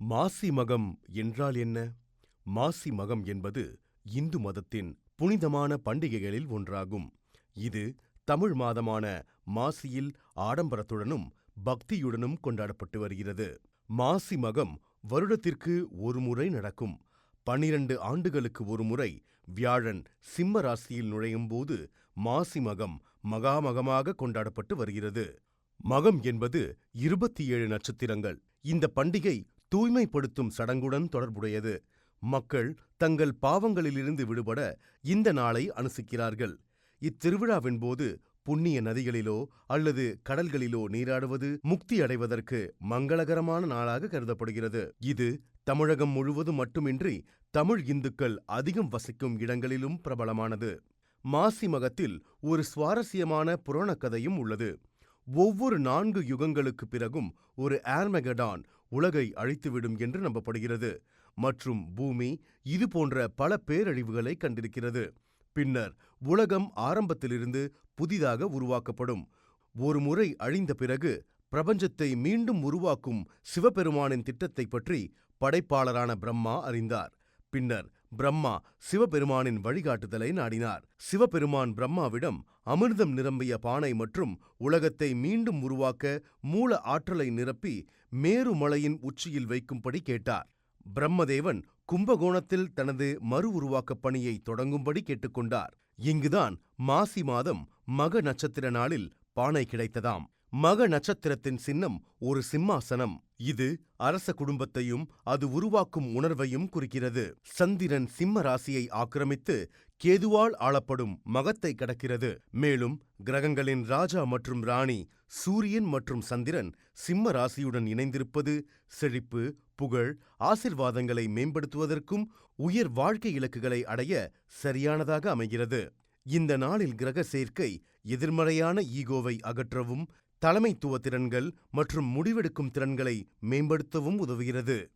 மாசி மகம் என்றால் என்ன? மாசி மகம் என்பது இந்து மதத்தின் புனிதமான பண்டிகைகளில் ஒன்றாகும். இது தமிழ் மாதமான மாசியில் ஆடம்பரத்துடனும் பக்தியுடனும் கொண்டாடப்பட்டு வருகிறது. மாசி மகம் வருடத்திற்கு ஒரு முறை நடக்கும். பன்னிரண்டு ஆண்டுகளுக்கு ஒரு முறை வியாழன் சிம்ம ராசியில் நுழையும் போது மாசி மகம் மகாமகமாக கொண்டாடப்பட்டு வருகிறது. மகம் என்பது இருபத்தி ஏழு நட்சத்திரங்கள். இந்த பண்டிகை தூய்மைப்படுத்தும் சடங்குடன் தொடர்புடையது. மக்கள் தங்கள் பாவங்களிலிருந்து விடுபட இந்த நாளை அனுசிக்கிறார்கள் இத்திருவிழாவின் போது புண்ணிய நதிகளிலோ அல்லது கடல்களிலோ நீராடுவது முக்தி அடைவதற்கு மங்களகரமான நாளாக கருதப்படுகிறது. இது தமிழகம் முழுவதும் மட்டுமின்றி தமிழ் இந்துக்கள் அதிகம் வசிக்கும் இடங்களிலும் பிரபலமானது. மாசி மகத்தில் ஒரு சுவாரஸ்யமான புராணக்கதையும் உள்ளது. ஒவ்வொரு நான்கு யுகங்களுக்கு பிறகும் ஒரு ஏர்மெகடான் உலகை அழித்துவிடும் என்று நம்பப்படுகிறது. மற்றும் பூமி இது போன்ற பல பேரழிவுகளை கண்டிருக்கிறது. பின்னர் உலகம் ஆரம்பத்திலிருந்து புதிதாக உருவாக்கப்படும். ஒரு முறை அழிந்த பிறகு பிரபஞ்சத்தை மீண்டும் உருவாக்கும் சிவபெருமானின் திட்டத்தை பற்றி படைப்பாளரான பிரம்மா அறிந்தார். பின்னர் பிரம்மா சிவபெருமானின் வழிகாட்டுதலை நாடினார். சிவபெருமான் பிரம்மாவிடம் அமிர்தம் நிரம்பிய பானை மற்றும் உலகத்தை மீண்டும் உருவாக்க மூல ஆற்றலை நிரப்பி மேருமலையின் உச்சியில் வைக்கும்படி கேட்டார். பிரம்மதேவன் கும்பகோணத்தில் தனது மறு உருவாக்கப் பணியை தொடங்கும்படி கேட்டுக்கொண்டார் இங்குதான் மாசி மாதம் மக நட்சத்திர நாளில் பானை கிடைத்ததாம். மக நட்சத்திரத்தின் சின்னம் ஒரு சிம்மாசனம். இது அரச குடும்பத்தையும் அது உருவாக்கும் உணர்வையும் குறிக்கிறது. சந்திரன் சிம்ம ராசியை ஆக்கிரமித்து கேதுவால் ஆளப்படும் மகத்தை கடக்கிறது. மேலும் கிரகங்களின் ராஜா மற்றும் ராணி சூரியன் மற்றும் சந்திரன் சிம்ம ராசியுடன் இணைந்திருப்பது செழிப்பு புகழ் ஆசிர்வாதங்களை மேம்படுத்துவதற்கும் உயர் வாழ்க்கை இலக்குகளை அடைய சரியானதாக அமைகிறது. இந்த நாளில் கிரக சேர்க்கை எதிர்மறையான ஈகோவை அகற்றவும் தலைமைத்துவ திறன்கள் மற்றும் முடிவெடுக்கும் திறன்களை மேம்படுத்தவும் உதவுகிறது.